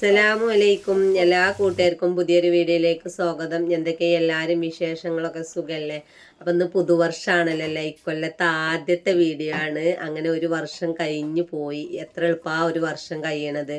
അസ്സലാമു അലൈക്കും എല്ലാ കൂട്ടുകാർക്കും പുതിയൊരു വീഡിയോയിലേക്ക് സ്വാഗതം. എന്തൊക്കെ എല്ലാവരും വിശേഷങ്ങളൊക്കെ സുഖമല്ലേ അപ്പം ഇന്ന് പുതുവർഷമാണല്ലോ അല്ലേ? ഇക്കൊല്ലത്തെ ആദ്യത്തെ വീഡിയോ ആണ്. അങ്ങനെ ഒരു വർഷം കഴിഞ്ഞു പോയി. എത്ര എളുപ്പമാണ് ഒരു വർഷം കഴിയണത്.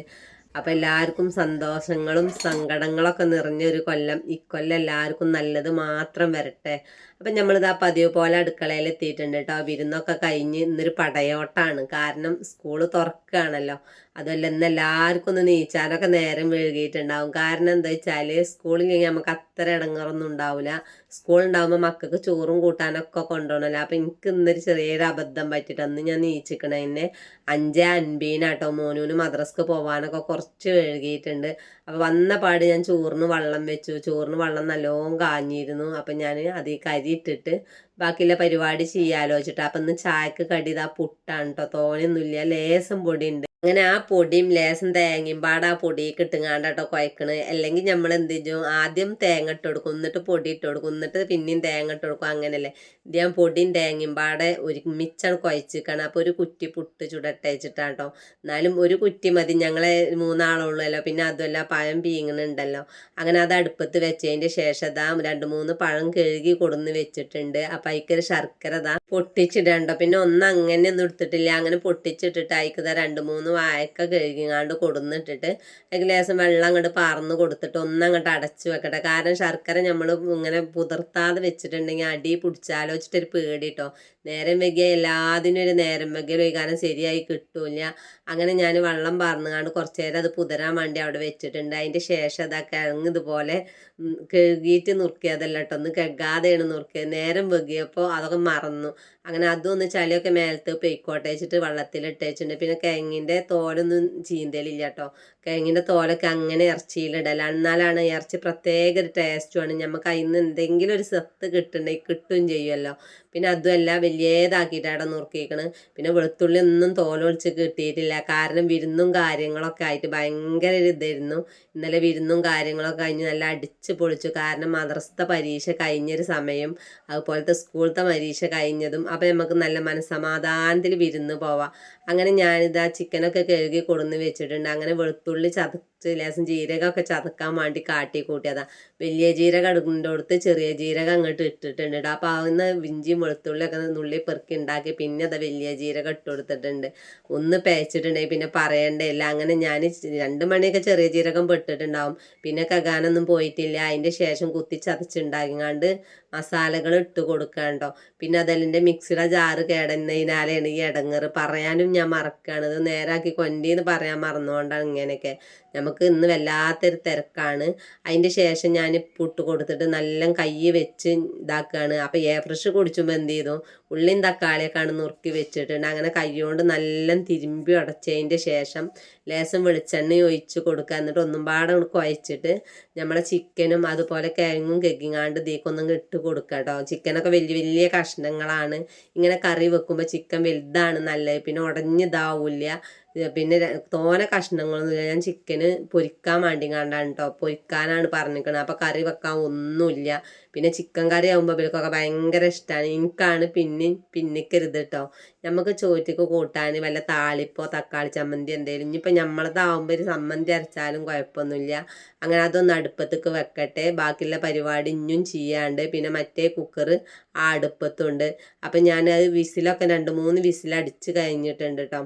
അപ്പം എല്ലാവർക്കും സന്തോഷങ്ങളും സങ്കടങ്ങളൊക്കെ നിറഞ്ഞൊരു കൊല്ലം. ഇക്കൊല്ലം എല്ലാവർക്കും നല്ലത് മാത്രം വരട്ടെ. അപ്പം നമ്മളിതാ പതിവ് പോലെ അടുക്കളയിൽ എത്തിയിട്ടുണ്ട് കേട്ടോ വിരുന്നൊക്കെ കഴിഞ്ഞ് ഇന്നൊരു പടയോട്ടാണ്. കാരണം സ്കൂൾ തുറക്കുകയാണല്ലോ അതുമല്ല ഇന്ന് എല്ലാവർക്കും ഒന്ന് നീച്ചാനൊക്കെ നേരം വൈകിയിട്ടുണ്ടാവും. കാരണം എന്താ വെച്ചാൽ സ്കൂളില്ലെങ്കിൽ നമുക്ക് അത്ര ഇടങ്ങറൊന്നും ഉണ്ടാവില്ല സ്കൂൾ ഉണ്ടാകുമ്പോൾ മക്കൾക്ക് ചോറും കൂട്ടാനൊക്കെ കൊണ്ടുപോകണമല്ലോ അപ്പം എനിക്ക് ഇന്നൊരു ചെറിയൊരു അബദ്ധം പറ്റിയിട്ട് അന്ന് ഞാൻ നീച്ചിക്കണ എന്നെ അഞ്ച് അൻപീനാട്ടോ. മോനൂന് മദ്രസ്ക്ക് പോകാനൊക്കെ കുറച്ച് വൈകിയിട്ടുണ്ട്. അപ്പോൾ വന്ന പാട് ഞാൻ ചോറിന് വെള്ളം വെച്ചു. ചോറിന് വെള്ളം നല്ലോണം കാഞ്ഞിരുന്നു. അപ്പം ഞാൻ അതിൽ കരി ഇട്ടിട്ട് ബാക്കിയുള്ള പരിപാടി ചെയ്യാലോ വെച്ചിട്ട് അപ്പം ഇന്ന് ചായക്ക് കടി ഇതാ പുട്ടാണ് കേട്ടോ തോനെയൊന്നുമില്ല ലേസം പൊടി ഉണ്ട് അങ്ങനെ ആ പൊടിയും ലേശം തേങ്ങയും പാടെ ആ പൊടി കിട്ടുങ്ങാണ്ടോ കുഴക്കണ്. അല്ലെങ്കിൽ നമ്മൾ എന്ത് ചെയ്യും? ആദ്യം തേങ്ങ ഇട്ട് കൊടുക്കും. എന്നിട്ട് പൊടി ഇട്ട് കൊടുക്കും. എന്നിട്ട് പിന്നെയും തേങ്ങ ഇട്ട് കൊടുക്കും. അങ്ങനെയല്ലേ ഇത് ഞാൻ പൊടിയും തേങ്ങയും പാടെ ഒരുമിച്ചാണ് കുഴച്ചിരിക്കണം അപ്പോൾ ഒരു കുറ്റി പുട്ട് ചുടട്ടെ വെച്ചിട്ടാണ് കേട്ടോ എന്നാലും ഒരു കുറ്റി മതി. ഞങ്ങളെ മൂന്നാളുള്ളല്ലോ. പിന്നെ അതുമല്ല പഴം പീങ്ങണുണ്ടല്ലോ. അങ്ങനെ അത് അടുപ്പത്ത് വെച്ചതിന്റെ ശേഷം ഇതാ രണ്ട് മൂന്ന് പഴം കഴുകി കൊടുന്ന് വെച്ചിട്ടുണ്ട്. അപ്പം അതിക്കൊരു ശർക്കര ഇതാ പൊട്ടിച്ചിടണ്ടോ. പിന്നെ ഒന്നും അങ്ങനെ ഒന്നും എടുത്തിട്ടില്ല. അങ്ങനെ പൊട്ടിച്ചിട്ടിട്ട് അതിക്ക് രണ്ട് മൂന്ന് വായക്ക കഴുകിങ്ങാണ്ട് കൊടുന്നിട്ടിട്ട് ലേശം വെള്ളം അങ്ങോട്ട് പറന്ന് കൊടുത്തിട്ട് ഒന്നങ്ങോട്ട് അടച്ചു വെക്കട്ടെ. കാരണം ശർക്കര നമ്മൾ ഇങ്ങനെ പുതിർത്താതെ വെച്ചിട്ടുണ്ടെങ്കിൽ അടി പിടിച്ചാലോ വെച്ചിട്ടൊരു പേടി കേട്ടോ നേരം വൈകിയ എല്ലാത്തിനും ഒരു നേരം വൈകിയാലും ഈ കാരണം ശരിയായി കിട്ടൂല അങ്ങനെ ഞാൻ വെള്ളം പറന്നുകാണ്ട് കുറച്ച് നേരം അത് പുതരാൻ വേണ്ടി അവിടെ വെച്ചിട്ടുണ്ട്. അതിന്റെ ശേഷം അതാ കിഴങ്ങ് ഇതുപോലെ കഴുകിയിട്ട് നുറുക്കിയതല്ല കേട്ടോ. ഒന്ന് കഴുകാതെയാണ് നുറുക്കിയത്. നേരം വൈകിയപ്പോൾ അതൊക്കെ മറന്നു. അങ്ങനെ അതും ഒന്ന് ചളിയൊക്കെ മേലത്ത് പൊയ്ക്കോട്ടേച്ചിട്ട് വെള്ളത്തിൽ ഇട്ടേച്ചിട്ടുണ്ട് പിന്നെ കിഴങ്ങിന്റെ തോലൊന്നും ചീന്തലില്ല കേട്ടോ കിഴങ്ങിന്റെ തോലൊക്കെ അങ്ങനെ ഇറച്ചിയിലിടല. എന്നാലാണ് ഇറച്ചി പ്രത്യേക ഒരു ടേസ്റ്റുമാണ് നമുക്ക് അതിൽ നിന്ന് എന്തെങ്കിലും ഒരു സത്ത് കിട്ടുന്നുണ്ടെങ്കിൽ കിട്ടുകയും ചെയ്യുമല്ലോ പിന്നെ അതുമല്ല വലിയതാക്കിയിട്ടാണ് നുറുക്കിയിരിക്കണ് പിന്നെ വെളുത്തുള്ളി ഒന്നും തോലൊളിച്ച് കിട്ടിയിട്ടില്ല. കാരണം വിരുന്നും കാര്യങ്ങളൊക്കെ ആയിട്ട് ഭയങ്കര ഒരു ഇതായിരുന്നു. ഇന്നലെ വിരുന്നും കാര്യങ്ങളൊക്കെ കഴിഞ്ഞ് നല്ല അടിച്ച് പൊളിച്ചു. കാരണം മദ്രസത്തെ പരീക്ഷ കഴിഞ്ഞൊരു സമയം അതുപോലത്തെ സ്കൂളത്തെ പരീക്ഷ കഴിഞ്ഞതും അപ്പം നമുക്ക് നല്ല മനസ്സമാധാനത്തിൽ വിരുന്ന് പോവാം. അങ്ങനെ ഞാനിതാ ചിക്കനൊക്കെ കഴുകി കൊടുന്ന് വെച്ചിട്ടുണ്ട്. അങ്ങനെ വെളുത്തുള്ളി ചതച്ച് ലേശം ജീരകമൊക്കെ ചതക്കാൻ വേണ്ടി കാട്ടി കൂട്ടിയതാ. വലിയ ജീരകം എടുക്കുന്നതിന്റെ കൊടുത്ത് ചെറിയ ജീരകം അങ്ങോട്ട് ഇട്ടിട്ടുണ്ട് അപ്പം അപ്പോൾ വിഞ്ചിയും വെളുത്തുള്ളിയൊക്കെ നുള്ളി പെറുക്കി ഉണ്ടാക്കി പിന്നെ അത് വലിയ ജീരകം ഇട്ട് കൊടുത്തിട്ടുണ്ട്. ഒന്ന് പേച്ചിട്ടുണ്ടെങ്കിൽ പിന്നെ പറയണ്ടേയില്ല. അങ്ങനെ ഞാൻ രണ്ട് മണിയൊക്കെ ചെറിയ ജീരകം പെട്ടിട്ടുണ്ടാവും. പിന്നെ കകാനൊന്നും പോയിട്ടില്ല. അതിന്റെ ശേഷം കുത്തി ചതച്ചുണ്ടാക്കിങ്ങാണ്ട് മസാലകൾ ഇട്ട് കൊടുക്കാണ്ടോ പിന്നെ അതെല്ലാം മിക്സിയുടെ ജാറ് കേടുന്നതിനാലാണ് ഈ ഇടങ്ങറ് പറയാനും ഞാൻ മറക്കുകയാണ് ഇത് നേരാക്കി കൊണ്ടിന്ന് പറയാൻ മറന്നുകൊണ്ടാണ് ഇങ്ങനെയൊക്കെ. നമുക്ക് ഇന്ന് വല്ലാത്തൊരു തിരക്കാണ്. അതിന്റെ ശേഷം ഞാൻ പുട്ട് കൊടുത്തിട്ട് നല്ല കൈ വെച്ച് ഇതാക്കുകയാണ് അപ്പോൾ എയർ ഫ്രഷ് കുടിച്ചുമ്പോൾ എന്ത് ചെയ്തു? ഉള്ളിയും തക്കാളിയൊക്കെയാണ് നുറുക്കി വെച്ചിട്ടുണ്ട്. അങ്ങനെ കൈകൊണ്ട് നല്ല തിരുമ്പി അടച്ചതിന്റെ ശേഷം ലേശം വെളിച്ചെണ്ണ ഒഴിച്ച് കൊടുക്കുക. എന്നിട്ട് ഒന്നും പാടെ കുഴച്ചിട്ട് നമ്മളെ ചിക്കനും അതുപോലെ കിഴങ്ങും കെക്കിങ്ങാണ്ട് ദീക്കൊന്നും ഇട്ട് കൊടുക്കുക കേട്ടോ ചിക്കനൊക്കെ വലിയ വലിയ കഷ്ണങ്ങളാണ്. ഇങ്ങനെ കറി വെക്കുമ്പോൾ ചിക്കൻ വലുതാണ് നല്ലത്. പിന്നെ ഉടഞ്ഞിതാവില്ല പിന്നെ തോനെ കഷ്ണങ്ങളൊന്നുമില്ല ഞാൻ ചിക്കന് പൊരിക്കാൻ വേണ്ടി കണ്ടാണ് കേട്ടോ പൊരിക്കാനാണ് പറഞ്ഞിരിക്കുന്നത് അപ്പോൾ കറി വെക്കാൻ ഒന്നുമില്ല. പിന്നെ ചിക്കൻ കറി ആകുമ്പോൾ ഇവർക്കൊക്കെ ഭയങ്കര ഇഷ്ടമാണ് എനിക്കാണ് പിന്നെ പിന്നിക്കരുത് കേട്ടോ നമുക്ക് ചോറ്റക്ക് കൂട്ടാൻ വല്ല താളിപ്പോ തക്കാളി ചമ്മന്തി എന്തെങ്കിലും ഇനിയിപ്പോൾ നമ്മളതാവുമ്പോൾ ഒരു ചമ്മന്തി അരച്ചാലും കുഴപ്പമൊന്നുമില്ല അങ്ങനെ അതൊന്ന് അടുപ്പത്തേക്ക് വെക്കട്ടെ. ബാക്കിയുള്ള പരിപാടി ഇനിയും ചെയ്യാണ്ട്. പിന്നെ മറ്റേ കുക്കർ ആ അടുപ്പത്തുണ്ട്. അപ്പം ഞാനത് വിസിലൊക്കെ രണ്ട് മൂന്ന് വിസിൽ അടിച്ച് കഴിഞ്ഞിട്ടുണ്ട് കേട്ടോ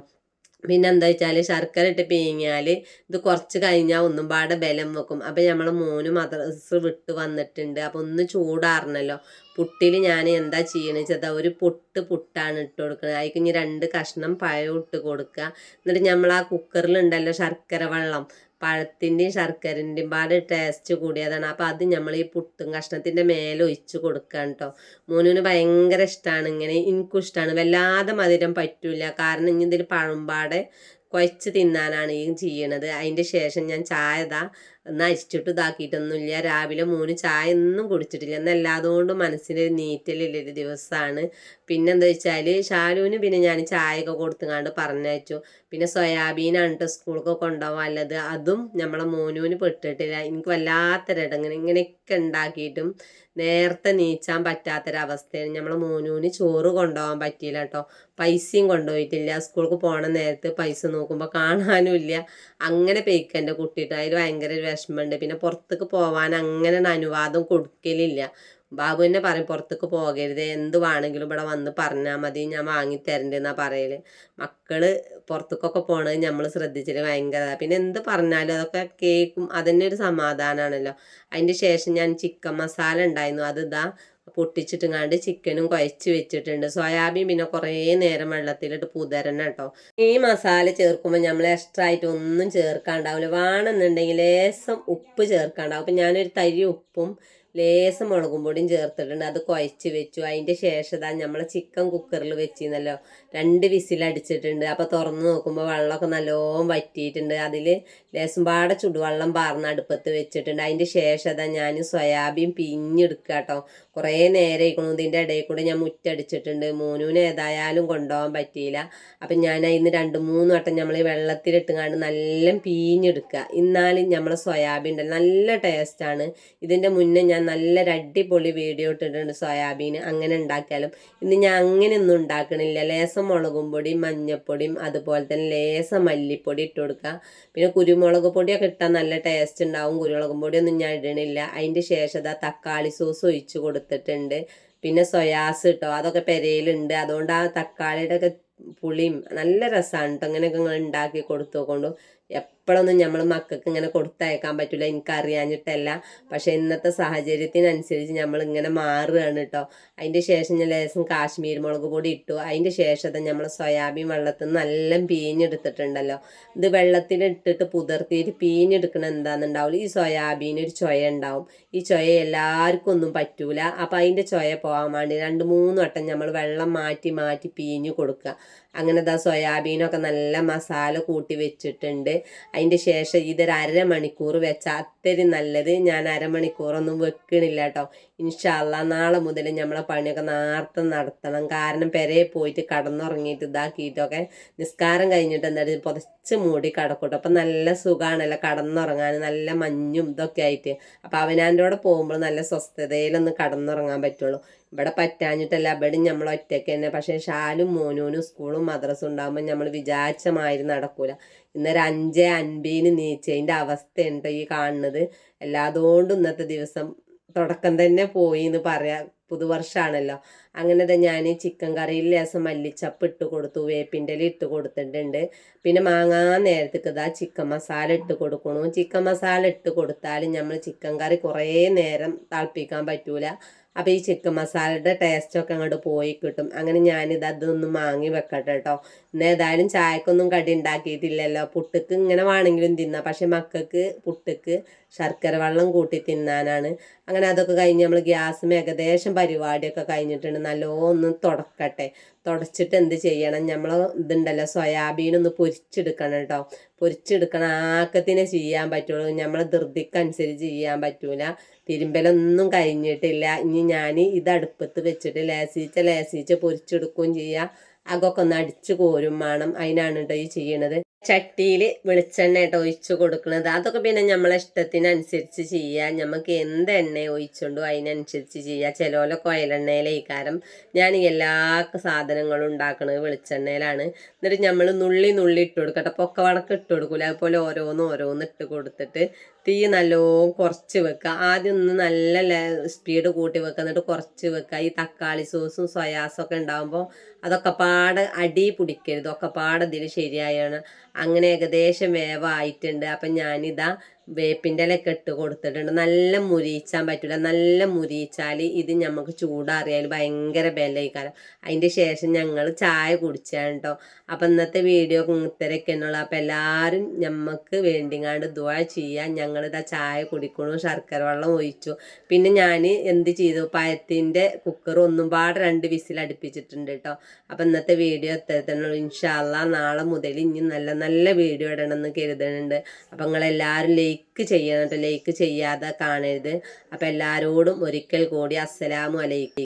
പിന്നെ എന്താ വെച്ചാൽ ശർക്കര ഇട്ട് പീങ്ങിയാൽ ഇത് കുറച്ച് കഴിഞ്ഞാൽ ഒന്നും പാടെ ബലം വെക്കും. അപ്പം നമ്മൾ മോന് മദ്രസ് വിട്ട് വന്നിട്ടുണ്ട്. അപ്പം ഒന്ന് ചൂടാറണല്ലോ. പുട്ടിൽ ഞാൻ എന്താ ചെയ്യണ വെച്ചാൽ ഒരു പൊട്ട് പുട്ടാണ് ഇട്ട് കൊടുക്കുന്നത് അതിക്ക് ഇനി രണ്ട് കഷ്ണം പഴം ഇട്ട് കൊടുക്കുക എന്നിട്ട് നമ്മൾ ആ കുക്കറിലുണ്ടല്ലോ ശർക്കര വെള്ളം. പഴത്തിന്റെയും ശർക്കരന്റെയും പാടെ ടേസ്റ്റ് കൂടിയതാണ്. അപ്പോൾ അത് നമ്മൾ ഈ പുട്ടും കഷ്ണത്തിന്റെ മേലെ ഒഴിച്ച് കൊടുക്കാൻ കേട്ടോ മോനുവിന് ഭയങ്കര ഇഷ്ടമാണ് ഇങ്ങനെ എനിക്കും ഇഷ്ടമാണ് വല്ലാതെ മധുരം പറ്റില്ല കാരണം ഇനി ഇതിൽ പഴമ്പാടെ കുഴച്ച് തിന്നാനാണ് ഈ ചെയ്യണത്. അതിന്റെ ശേഷം ഞാൻ ചായ ഇതാ ഒന്ന് അരിച്ചിട്ട് ഇതാക്കിയിട്ടൊന്നുമില്ല രാവിലെ മൂന്ന് ചായ ഒന്നും കുടിച്ചിട്ടില്ല. എന്നല്ലാതുകൊണ്ടും മനസ്സിനൊരു നീറ്റലുള്ളൊരു ദിവസമാണ് പിന്നെന്താ വെച്ചാൽ ഷാലുവിന് പിന്നെ ഞാൻ ചായയൊക്കെ കൊടുത്തുങ്ങാണ്ട് പറഞ്ഞയച്ചു. പിന്നെ സോയാബീനാണ് കേട്ടോ സ്കൂളൊക്കെ കൊണ്ടുപോകാനുള്ളത് അതും നമ്മളെ മോനുവിന് പെട്ടിട്ടില്ല. എനിക്ക് വല്ലാത്തൊരിടങ്ങനെ ഇങ്ങനെയൊക്കെ ഉണ്ടാക്കിയിട്ടും നേരത്തെ നീച്ചാൻ പറ്റാത്തൊരവസ്ഥയാണ്. നമ്മളെ മോനുവിന് ചോറ് കൊണ്ടുപോകാൻ പറ്റിയില്ല കേട്ടോ പൈസയും കൊണ്ടുപോയിട്ടില്ല സ്കൂൾക്ക് പോണ നേരത്ത് പൈസ നോക്കുമ്പോൾ കാണാനുമില്ല അങ്ങനെ പേക്ക് എന്റെ കുട്ടിയിട്ട് അതിൽ ഭയങ്കര ഒരു വിഷമമുണ്ട് പിന്നെ പുറത്തേക്ക് പോകാൻ അങ്ങനെ അനുവാദം കൊടുക്കലില്ല. ബാബു എന്നെ പറയും പുറത്തേക്ക് പോകരുത്. എന്ത് വേണമെങ്കിലും ഇവിടെ വന്ന് പറഞ്ഞാൽ മതി. ഞാൻ വാങ്ങി തരണ്ടെന്നാണ് പറയൽ. മക്കൾ പുറത്തേക്കൊക്കെ പോണത് നമ്മൾ ശ്രദ്ധിച്ചിട്ട് ഭയങ്കര. പിന്നെ എന്ത് പറഞ്ഞാലും അതൊക്കെ കേൾക്കും. അതന്നെ ഒരു സമാധാനമാണല്ലോ അതിന്റെ ശേഷം ഞാൻ ചിക്കൻ മസാല ഉണ്ടായിരുന്നു. അത് ഇതാ പൊട്ടിച്ചിട്ടുങ്ങാണ്ട് ചിക്കനും കുഴച്ച് വെച്ചിട്ടുണ്ട്. സോയാബീൻ പിന്നെ കുറേ നേരം വെള്ളത്തിലിട്ട് പുതരണം കേട്ടോ. ഈ മസാല ചേർക്കുമ്പോൾ നമ്മൾ എക്സ്ട്രാ ആയിട്ട് ഒന്നും ചേർക്കാണ്ടാവില്ല വേണമെന്നുണ്ടെങ്കിൽ ലേസം ഉപ്പ് ചേർക്കാണ്ടാവും. അപ്പം ഞാനൊരു തരി ഉപ്പും ലേസം മുളകും പൊടിയും ചേർത്തിട്ടുണ്ട്. അത് കുഴച്ച് വെച്ചു. അതിന്റെ ശേഷം ഇതാ നമ്മൾ ചിക്കൻ കുക്കറിൽ വെച്ചിരുന്നല്ലോ. രണ്ട് വിസിലടിച്ചിട്ടുണ്ട് അപ്പോൾ തുറന്ന് നോക്കുമ്പോൾ വെള്ളമൊക്കെ നല്ലോണം വറ്റിയിട്ടുണ്ട്. അതിൽ ലേസം പാടെ ചുടുവെള്ളം പാർന്ന് അടുപ്പത്ത് വെച്ചിട്ടുണ്ട്. അതിന്റെ ശേഷം ഇതാ ഞാൻ സോയാബീൻ പിഞ്ഞെടുക്കുക കേട്ടോ കുറേ നേരം ഇരിക്കണു ഇതിന്റെ ഇടയിൽ കൂടെ ഞാൻ മുറ്റടിച്ചിട്ടുണ്ട്. മോനൂന് ഏതായാലും കൊണ്ടുപോകാൻ പറ്റിയില്ല. അപ്പം ഞാൻ അതിന് രണ്ട് മൂന്ന് വട്ടം നമ്മൾ ഈ വെള്ളത്തിലിട്ടുങ്ങാണ്ട് നല്ല പീഞ്ഞെടുക്കുക എന്നാലും നമ്മളെ സോയാബീൻ ഉണ്ടല്ലോ നല്ല ടേസ്റ്റാണ് ഇതിന്റെ മുന്നേ ഞാൻ നല്ലൊരു അടിപൊളി വീഡിയോ ഇട്ടിട്ടുണ്ട് സോയാബീൻ. അങ്ങനെ ഉണ്ടാക്കിയാലും ഇന്ന് ഞാൻ അങ്ങനെയൊന്നും ഉണ്ടാക്കണില്ല. ലേസം മുളകും പൊടിയും മഞ്ഞപ്പൊടിയും അതുപോലെ തന്നെ ലേസം മല്ലിപ്പൊടി ഇട്ട് കൊടുക്കുക. പിന്നെ കുരുമുളക് പൊടിയൊക്കെ ഇട്ടാൽ നല്ല ടേസ്റ്റ് ഉണ്ടാവും. കുരുമുളകും പൊടിയൊന്നും ഞാൻ ഇടണില്ല. അതിന്റെ ശേഷം അതാ തക്കാളി സോസ് ഒഴിച്ച് കൊടുത്തിട്ടുണ്ട്. പിന്നെ സൊയാസ് കേട്ടോ അതൊക്കെ പെരയിലുണ്ട്. അതുകൊണ്ട് ആ തക്കാളിയുടെ ഒക്കെ പുളിയും നല്ല രസമാണ് കേട്ടോ അങ്ങനെയൊക്കെ നിങ്ങൾ ഉണ്ടാക്കി കൊടുത്തു കൊണ്ടു എപ്പോഴൊന്നും നമ്മൾ മക്കൾക്ക് ഇങ്ങനെ കൊടുത്തയക്കാൻ പറ്റില്ല എനിക്കറിയാഞ്ഞിട്ടല്ല. പക്ഷെ ഇന്നത്തെ സാഹചര്യത്തിനനുസരിച്ച് നമ്മൾ ഇങ്ങനെ മാറുകയാണ് കേട്ടോ അതിന്റെ ശേഷം ഞാൻ ലേശം കാശ്മീർ മുളക് പൊടി ഇട്ടു. അതിന്റെ ശേഷം നമ്മൾ സോയാബീൻ വെള്ളത്തിൽ നിന്ന് നല്ല പീഞ്ഞെടുത്തിട്ടുണ്ടല്ലോ. ഇത് വെള്ളത്തിലിട്ടിട്ട് പുതിർത്തിയിട്ട് പീഞ്ഞെടുക്കണ എന്താണെന്നുണ്ടാവില്ല ഈ സോയാബീൻ ഒരു ചൊയ ഉണ്ടാവും. ഈ ചൊയ എല്ലാവർക്കും ഒന്നും പറ്റൂല. അപ്പം അതിന്റെ ചൊയ പോകാൻ വേണ്ടി രണ്ട് മൂന്ന് വട്ടം നമ്മൾ വെള്ളം മാറ്റി മാറ്റി പീഞ്ഞു കൊടുക്കുക അങ്ങനെ ദാ സോയാബീനൊക്കെ നല്ല മസാല കൂട്ടി വെച്ചിട്ടുണ്ട്. അതിന്റെ ശേഷം ഇതൊരു അരമണിക്കൂർ വെച്ചാൽ അത്രയും നല്ലത്. ഞാൻ അരമണിക്കൂറൊന്നും വെക്കണില്ല കേട്ടോ ഇൻഷാല്ല നാളെ മുതൽ നമ്മളെ പണിയൊക്കെ നേരത്തെ നടത്തണം. കാരണം പെരയെ പോയിട്ട് കടന്നുറങ്ങിയിട്ട് ഇതാക്കിയിട്ടൊക്കെ നിസ്കാരം കഴിഞ്ഞിട്ട് എന്തായാലും പുതച്ച് മൂടി കിടക്കൂട്ടോ. അപ്പം നല്ല സുഖമാണല്ലോ കടന്നുറങ്ങാൻ നല്ല മഞ്ഞും ഇതൊക്കെ ആയിട്ട്. അപ്പം അവനാന്റെ കൂടെ പോകുമ്പോൾ നല്ല സ്വസ്ഥതയിലൊന്ന് കടന്നുറങ്ങാൻ പറ്റുള്ളൂ. ഇവിടെ പറ്റാഞ്ഞിട്ടല്ല ഇവിടെ നമ്മൾ ഒറ്റയ്ക്ക് തന്നെ. പക്ഷേ ഷാലും മോനൂനും സ്കൂളും മദ്രസും ഉണ്ടാകുമ്പോൾ നമ്മൾ വിചാരിച്ച മാതിരി നടക്കൂല. ഇന്നൊരു അഞ്ച് അൻപതിന് നീച്ചതിന്റെ അവസ്ഥയുണ്ട് ഈ കാണുന്നത്. എല്ലാതുകൊണ്ടും ഇന്നത്തെ ദിവസം തുടക്കം തന്നെ പോയി എന്ന് പറയാം പുതുവർഷമാണല്ലോ അങ്ങനെ തന്നെ ഞാൻ ചിക്കൻ കറിയിൽ ലേസം മല്ലിച്ചപ്പ് ഇട്ട് കൊടുത്തു വേപ്പിന്റെ ഇല ഇട്ട് കൊടുത്തിട്ടുണ്ട്. പിന്നെ മാങ്ങാ നേരത്തേക്ക് ഇതാ ചിക്കൻ മസാല ഇട്ട് കൊടുക്കണു. ചിക്കൻ മസാല ഇട്ട് കൊടുത്താൽ നമ്മൾ ചിക്കൻ കറി കുറേ നേരം തിളപ്പിക്കാൻ പറ്റൂല. അപ്പോൾ ഈ ചിക്കൻ മസാലയുടെ ടേസ്റ്റൊക്കെ അങ്ങോട്ട് പോയി കിട്ടും. അങ്ങനെ ഞാനിത് അതൊന്ന് വാങ്ങി വെക്കട്ടെ കേട്ടോ ഇന്ന് ഏതായാലും ചായക്കൊന്നും കടി ഉണ്ടാക്കിയിട്ടില്ലല്ലോ. പുട്ടുക്ക് ഇങ്ങനെ വേണമെങ്കിലും തിന്നാം. പക്ഷെ മക്കൾക്ക് പുട്ടുക്ക് ശർക്കര വെള്ളം കൂട്ടി തിന്നാനാണ്. അങ്ങനെ അതൊക്കെ കഴിഞ്ഞ് നമ്മൾ ഗ്യാസും ഏകദേശം പരിപാടിയൊക്കെ കഴിഞ്ഞിട്ടുണ്ട്. നല്ലോണം ഒന്ന് തുടക്കട്ടെ. തുടച്ചിട്ട് എന്ത് ചെയ്യണം? നമ്മൾ ഇതുണ്ടല്ലോ സോയാബീൻ ഒന്ന് പൊരിച്ചെടുക്കണം കേട്ടോ പൊരിച്ചെടുക്കണം. ആക്കത്തിനെ ചെയ്യാൻ പറ്റുള്ളൂ. നമ്മളെ ധൃതിക്കനുസരിച്ച് ചെയ്യാൻ പറ്റൂല. തിരുമ്പലൊന്നും കഴിഞ്ഞിട്ടില്ല. ഇനി ഞാൻ ഇത് അടുപ്പത്ത് വെച്ചിട്ട് ലേസീച്ച ലേസീച്ച പൊരിച്ചെടുക്കുകയും ചെയ്യാം. അകൊക്കെ ഒന്ന് അടിച്ചു കോരും വേണം. അതിനാണ് കേട്ടോ ഈ ചെയ്യണത്. ചട്ടിയിൽ വെളിച്ചെണ്ണ ഇട്ട് ഒഴിച്ചു കൊടുക്കുന്നത്. അതൊക്കെ പിന്നെ നമ്മളെ ഇഷ്ടത്തിനനുസരിച്ച് ചെയ്യാം. നമുക്ക് എന്ത് എണ്ണ ഒഴിച്ചുകൊണ്ടോ അതിനനുസരിച്ച് ചെയ്യാം. ചിലവരൊക്കെ ഒയലെണ്ണയിലേക്കാരം ഞാൻ എല്ലാ സാധനങ്ങളും ഉണ്ടാക്കുന്നത് വെളിച്ചെണ്ണയിലാണ്. എന്നിട്ട് നമ്മൾ നുള്ളി നുള്ളി ഇട്ട് കൊടുക്കട്ടെ. പൊക്ക വണക്ക് ഇട്ട് കൊടുക്കൂല. അതുപോലെ ഓരോന്ന് ഓരോന്ന് ഇട്ട് കൊടുത്തിട്ട് തീ നല്ലോണം കുറച്ച് വെക്കുക ആദ്യം ഒന്ന് നല്ല സ്പീഡ് കൂട്ടി വെക്കുക എന്നിട്ട് കുറച്ച് വെക്കുക ഈ തക്കാളി സോസും സോയാസും ഒക്കെ ഉണ്ടാകുമ്പോൾ അതൊക്കെ പാടെ അടി പിടിക്കരുത്. ഒക്കെ പാടെ ഇതിൽ ശരിയായാണ്. അങ്ങനെ ഏകദേശം വേവായിട്ടുണ്ട്. അപ്പം ഞാനിതാ വേപ്പിന്റെ ഇലയൊക്കെ ഇട്ട് കൊടുത്തിട്ടുണ്ട്. നല്ല മുരിയിച്ചാൻ പറ്റില്ല നല്ല മുരിയിച്ചാൽ ഇത് നമുക്ക് ചൂടാറിയാൽ ഭയങ്കര ബലയിക്കാരം അതിന്റെ ശേഷം ഞങ്ങൾ ചായ കുടിച്ചാണ് കേട്ടോ അപ്പം ഇന്നത്തെ വീഡിയോ ഇത്തരൊക്കെ എന്നുള്ള അപ്പം എല്ലാവരും ഞമ്മക്ക് വേണ്ടിങ്ങാണ്ട് ദ ചെയ്യാൻ ഞങ്ങളിതാ ചായ കുടിക്കണു ശർക്കര വെള്ളം ഒഴിച്ചു. പിന്നെ ഞാൻ എന്ത് ചെയ്തു? പഴത്തിന്റെ കുക്കർ ഒന്നും പാടെ രണ്ട് വിസിൽ അടുപ്പിച്ചിട്ടുണ്ട് കേട്ടോ അപ്പം ഇന്നത്തെ വീഡിയോ ഇത്തരത്തിനുള്ളൂ ഇൻഷാല്ല നാളെ മുതൽ ഇനി നല്ല നല്ല വീഡിയോ ഇടണമെന്ന് കരുതുന്നുണ്ട് അപ്പം നിങ്ങളെല്ലാവരും ലൈക്ക് ചെയ്യണം കേട്ടോ. ലൈക്ക് ചെയ്യാതെ കാണരുത്. അപ്പോൾ എല്ലാവരോടും ഒരിക്കൽ കൂടി അസ്സലാമു അലൈക്കും.